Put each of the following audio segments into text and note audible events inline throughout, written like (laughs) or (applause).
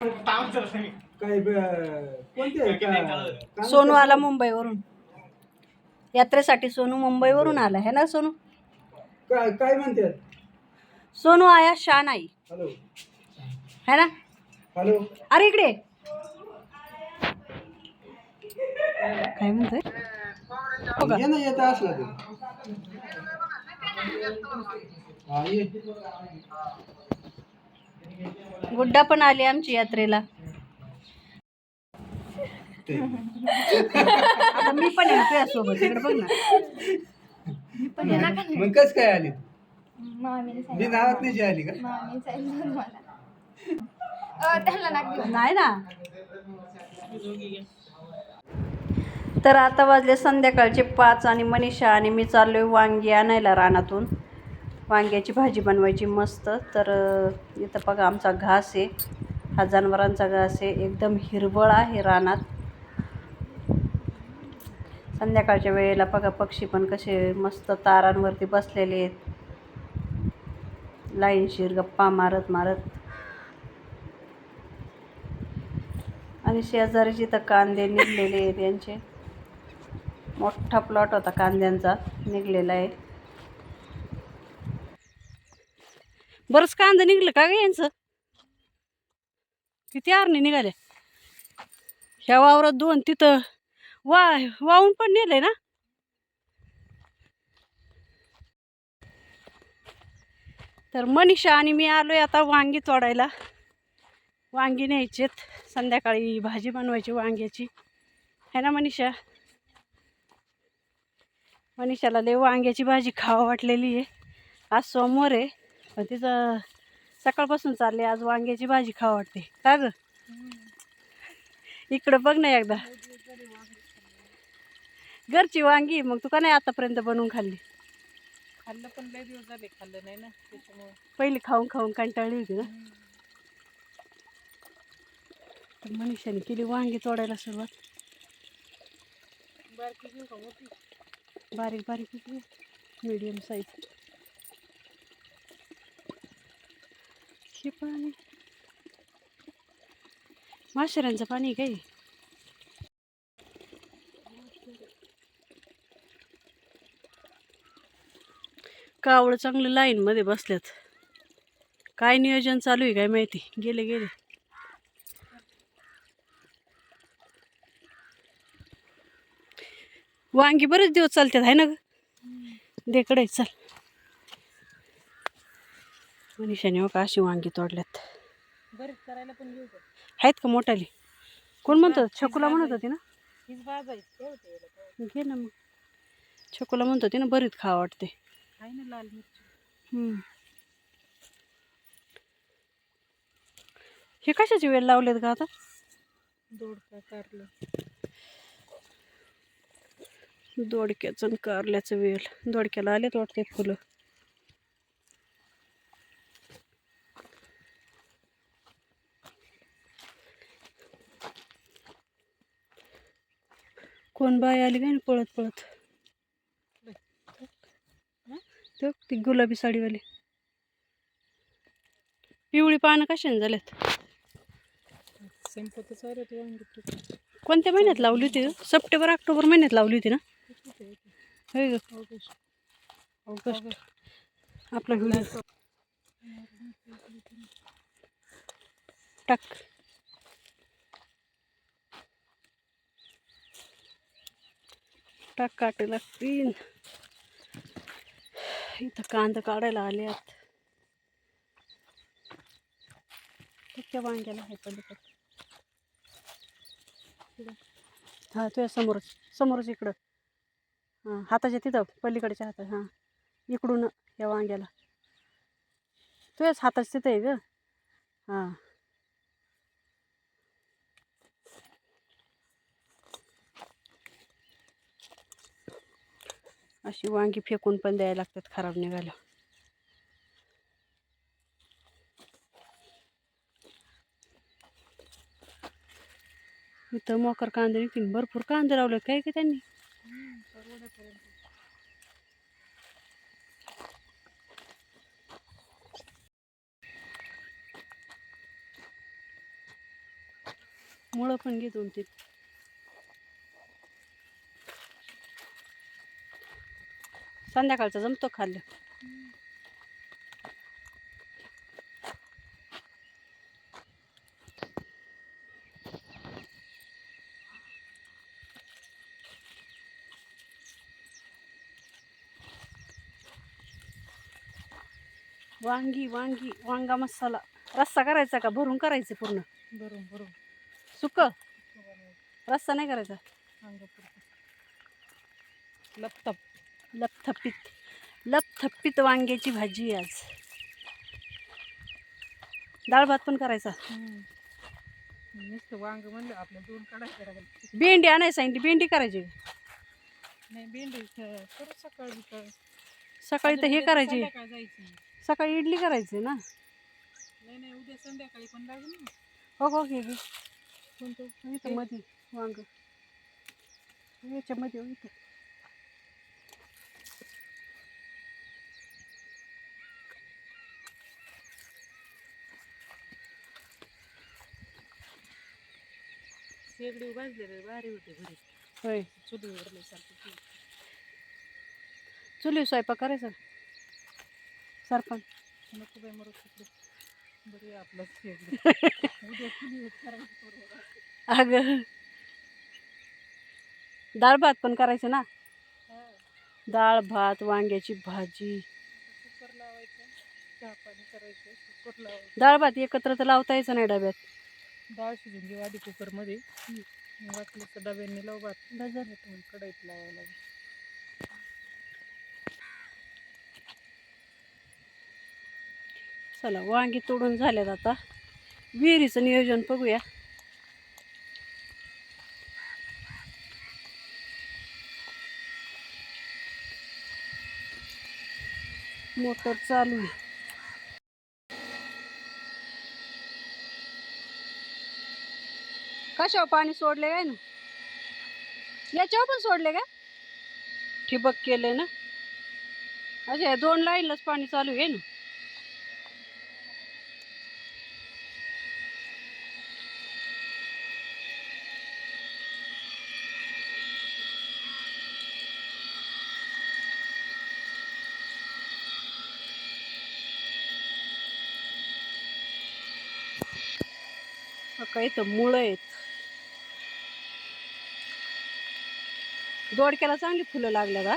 काय ब- कोणते आहे का- का- सोनू आला मुंबईवरून. यात्रेसाठी सोनू मुंबईवरून आला है ना सोनू? काय काय म्हणतात? सोनू आया शान आई हॅलो. है ना? हॅलो. अरे इकडे. काय म्हणतोय? हो का? ये ना येत असला ते हा ये. गुड्डा पण आली आमची यात्रेला. आता मी पण आहे तुझ्यासोबत इकडे बघ ना. मग कस काय आली? मामीने मी नावात नाही आली का? नाही ना. तर आता वाजले संध्याकाळचे पाच आणि मनीषा आणि मी चाललोय वांगी आणायला रानातून. वांग्याची भाजी बनवायची मस्त. तर इथं बघा आमचा घास आहे. हा जनावरांचा घास आहे. एकदम हिरवळ आहे रानात. संध्याकाळच्या वेळेला बघा पक्षी पण कसे मस्त तारांवरती बसलेले आहेत. लाईनशीर गप्पा मारत मारत. आणि शेजारी जिथं कांदे निघलेले आहेत यांचे. मोठा प्लॉट होता कांद्यांचा. निघलेला आहे. बरंच कांदा निघलं का ग यांचं? किती आरणी निघाले ह्या वावरात दोन तिथं वा वाहून पण नेलंय ना? तर मनीषा आणि मी आलोय आता वांगी तोडायला. वांगी न्यायचेत. संध्याकाळी भाजी बनवायची वांग्याची. है ना मनीषा? मनीषाला लय वांग्याची भाजी खावा वाटलेली आहे. आज सोमवार आहे. पण तिचं सकाळपासून चालले आज वांग्याची भाजी खावा वाटते. का ग? इकडं बघ ना एकदा. घरची वांगी मग तू का नाही आतापर्यंत बनवून खाल्ली? खाल्लं पण लय दिवस झाले खाल्लं नाही ना त्याच्यामुळे. पहिली खाऊन खाऊन कंटाळली होती ना? तर मनीषाने केली वांगी तोडायला सुरुवात. बारीक बारीक मीडियम साईज हे पाणी. माशेरांचं पाणी काय? कावळं चांगलं लाईनमध्ये बसल्यात. काय नियोजन चालू आहे काय माहिती? गेले गेले. वांगी बरेच दिवस चालतात आहे ना ग? देकडे चल. मनीषाने हो का अशी वांगी तोडल्यात. बरेच करायला पण घेऊ का आहेत का मोठाली? कोण म्हणतो? छकुला म्हणत होती ना? हीच. घे ना मग. छकुला म्हणत होती ना बरीच खा वाटते आहे ना लाल मिरची. हम्म. हे कशाची वेळ लावलेत का आता? दोडका कारलं दोडक्याचं आणि कारल्याचं वेल. दोडक्याला आलेत वाटते फुलं. कोण बाय आली काय ना पळत पळत? तो ती गुलाबी साडीवाली. पिवळी पानं कशाने झाल्यात? संपतच ते कोणत्या महिन्यात लावली होती? सप्टेंबर ऑक्टोबर महिन्यात लावली होती ना? होय ग. ऑगस्ट. ऑगस्ट आपला व्हिडिओ टाक. टाक काटे लागतील इथं कांदा काढायला आल्यात त्या वांग्याला आहे पलीकडे? हा तुझ्या समोरच समोरच इकडं. हां हाताच्या तिथं पलीकडच्या हातात हां. इकडून या वांग्याला. तुझ्याच हाताच तिथं आहे ग. हां. अशी वांगी फेकून पण द्यायला लागतात खराब निघाल्या. इथं मोकर कांदे निघतील भरपूर कांदे लावले काय की त्यांनी? मुळं पण घेतो दोन संध्याकाळचं जमतो खाल्लं. वांगी वांगी वांगा मसाला. रस्सा करायचा का? भरून करायचं पूर्ण? बरोबर बरोबर सुक? रस्सा नाही करायचा? लपतप. लपथप्पीत लपथप्पीत वांग्याची भाजी आज. डाळ भात पण करायचा. नुसतं वांग म्हणलं आपल्या दोन भेंडी आणायला सांगितली. भेंडी करायची नाही भेंडी करू सकाळ बिकाळ सकाळी तर हे करायची. संध्याकाळ जायची सकाळी इडली करायची ना? नाही नाही उद्या संध्याकाळी पण लागेल ना. हो हो घे घे. कोणतं? इथं मध्ये वांग. याच्यामध्ये हो इथं. शेगडी भाजलेले भारी होते घरी. होय. चुलीवर सारखं चुली स्वयंपाक करायचा? सरपण नको बाई मरू बरी आपलं शेगडी. (laughs) उद्या चुलीवर करायचं थोडं. अगं. डाळ भात पण करायचं ना? हा. डाळ भात वांग्याची भाजी. कुकर लावायचं चहा पाणी करायचं कुकर लावायचं. डाळ भात एकत्र तर लावता यायचं नाही डब्यात. डाळ शिजून घेऊ आधी कुकरमध्ये. वाटलं डब्यांनी लावू भात बाजार मग कढईत लावावं लागेल. चला वांगी तोडून झाल्यात आता. विहिरीचं नियोजन बघूया. मोटर चालू आहे. कशावर पाणी सोडले काय ना? याच्यावर पण सोडले का? ठिबक केले ना? अच्छा दोन लाईनलाच पाणी चालू आहे ना? काही तर मुळं आहेत. दोडक्याला चांगली फुलं लागलं का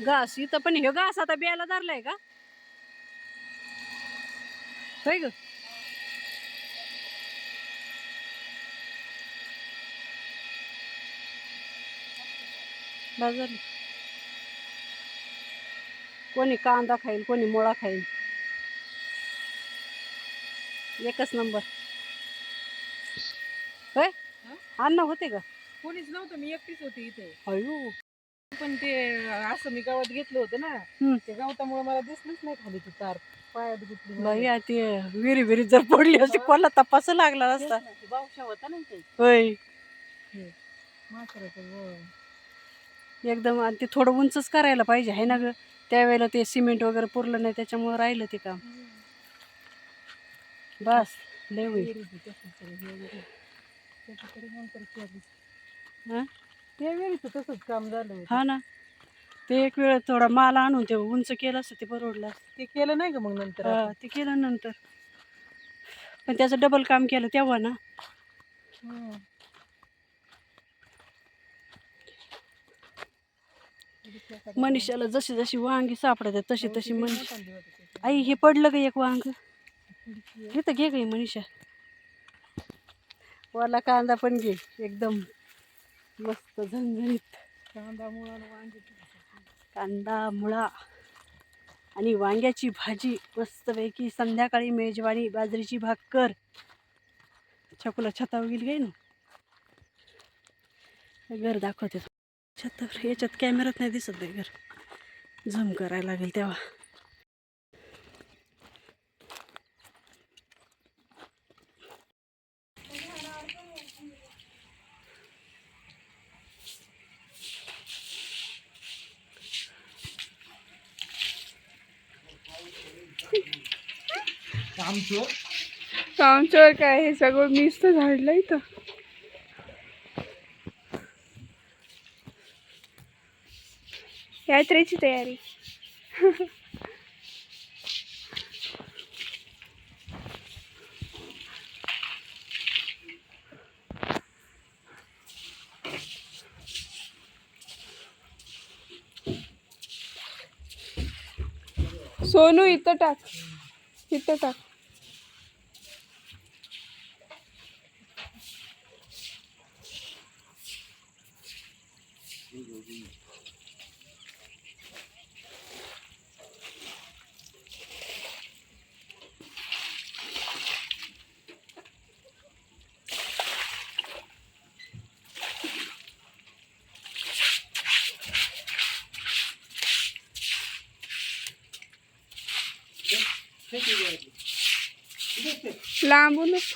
घास इथं पण हे घास आता बियाला धरलाय का? होय ग. बाजार कोणी कांदा खाईल कोणी मुळा खाईल एकच नंबर. होय? हा? अन्न होते का? कोणीच नव्हतं मी एकटीच होते इथे. अयो. पण ते असं मी गावात घेतलं होतं ना. ते गावतामुळे मला दिसलंच नाही खाली ती तार. पायात गुतली. बाई आ ते विहिरी विहिरी जर पडली असती कोणाला तपास लागला असता. ते बावशा होता ना इथे. होय. एकदम आणि ते थोडं उंचच करायला पाहिजे आहे ना ग? त्यावेळेला ते सिमेंट वगैरे पुरलं नाही त्याच्यामुळे राहिलं ते काम. बस लय होईल विहिरीचं तसंच काम झालं. हा ना ते एक वेळ थोडा माल आणून ते उंच केलं असतं ते परवडलं असतं. ते केलं नाही का मग नंतर हा? ते केलं नंतर पण त्याचं डबल काम केलं तेव्हा ना हम्म. मनीषाला जशी जशी वांगी सापडतात तशी तशी मनीष. आई हे पडलं का एक वांग आहे. घेतं घे काही मनीषा. वाला कांदा पण घे एकदम मस्त झणझणीत. कांदा मुळा वांगी कांदा मुळा आणि वांग्याची भाजी मस्तपैकी संध्याकाळी मेजवानी बाजरीची भाकर छकुला छतावर गेली काय ना? घर दाखवते. छतावर याच्यात कॅमेऱ्यात नाही दिसत बाई घर. झूम करायला लागेल तेव्हा. आमच्यावर काय हे सगळं मीच तर झाडलं इथं. यात्रेची तयारी. सोनू इथं टाक. इथं टाक. लांबूनच